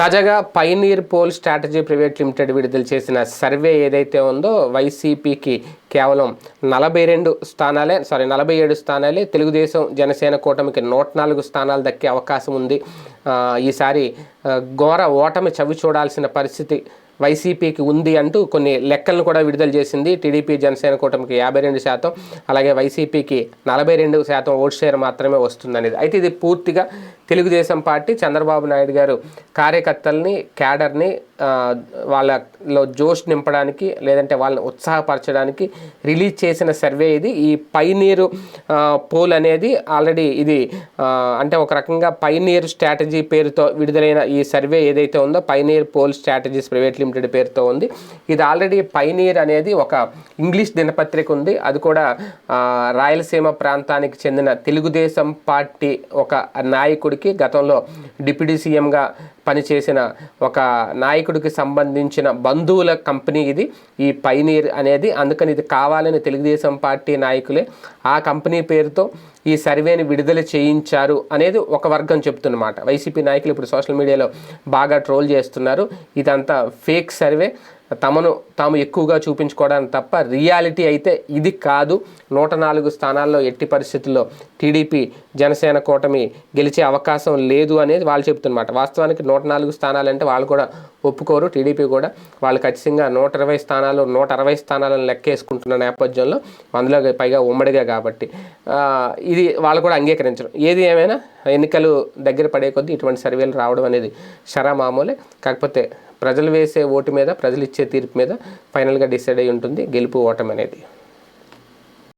తాజాగా pioneer poll strategy private limited విడుదల చేసిన సర్వే ఏదైతే ఉందో వైసీపీకి కేవలం నలభై రెండు స్థానాలే సారీ నలభై ఏడు స్థానాలే తెలుగుదేశం జనసేన కూటమికి నూట నాలుగు స్థానాలు దక్కే అవకాశం ఉంది. ఈసారి ఘోర ఓటమి చవి చూడాల్సిన పరిస్థితి వైసీపీకి ఉంది అంటూ కొన్ని లెక్కలను కూడా విడుదల చేసింది టీడీపీ జనసేన కూటమికి యాభై రెండు శాతం అలాగే వైసీపీకి నలభై రెండు శాతం ఓట్ షేర్ మాత్రమే వస్తుందనేది. అయితే ఇది పూర్తిగా తెలుగుదేశం పార్టీ చంద్రబాబు నాయుడు గారు కార్యకర్తల్ని క్యాడర్ని వాళ్ళలో జోష్ నింపడానికి లేదంటే వాళ్ళని ఉత్సాహపరచడానికి రిలీజ్ చేసిన సర్వే ఇది. ఈ పైనీరు పోల్ అనేది ఆల్రెడీ ఇది అంటే ఒక రకంగా పైనీర్ స్ట్రాటజీ పేరుతో విడుదలైన ఈ సర్వే ఏదైతే ఉందో pioneer poll strategies private limited పేరుతో ఉంది. ఇది ఆల్రెడీ పైనీర్ అనేది ఒక ఇంగ్లీష్ దినపత్రిక ఉంది. అది కూడా రాయలసీమ ప్రాంతానికి చెందిన తెలుగుదేశం పార్టీ ఒక నాయకుడికి గతంలో డిప్యూటీ సీఎంగా పనిచేసిన ఒక నాయకుడికి సంబంధించిన బంధువుల కంపెనీ ఇది. ఈ పైనీర్ అనేది అందుకని ఇది కావాలని తెలుగుదేశం పార్టీ నాయకులే ఆ కంపెనీ పేరుతో ఈ సర్వేని విడుదల చేయించారు అనేది ఒక వర్గం చెప్తున్నమాట వైసీపీ నాయకులు ఇప్పుడు సోషల్ మీడియాలో బాగా ట్రోల్ చేస్తున్నారు. ఇదంతా ఫేక్ సర్వే. తమను తాము ఎక్కువగా చూపించుకోవడానికి తప్ప రియాలిటీ అయితే ఇది కాదు. నూట నాలుగు స్థానాల్లో ఎట్టి పరిస్థితుల్లో టీడీపీ జనసేన కూటమి గెలిచే అవకాశం లేదు అనేది వాళ్ళు చెప్తున్నమాట వాస్తవానికి నూట నాలుగు స్థానాలంటే వాళ్ళు కూడా ఒప్పుకోరు. టీడీపీ కూడా వాళ్ళు ఖచ్చితంగా నూట ఇరవై స్థానాలు నూట అరవై స్థానాలను లెక్కేసుకుంటున్న నేపథ్యంలో అందులో పైగా ఉమ్మడిగా కాబట్టి ఇది వాళ్ళు కూడా అంగీకరించరు. ఏది ఏమైనా ఎన్నికలు దగ్గర పడే కొద్దీ ఇటువంటి సర్వేలు రావడం అనేది షరా మామూలే కాకపోతే ప్రజలు వేసే ఓటు మీద ప్రజలు ఇచ్చే తీర్పు మీద ఫైనల్గా డిసైడ్ అయి ఉంటుంది గెలుపు ఓటమి అనేది.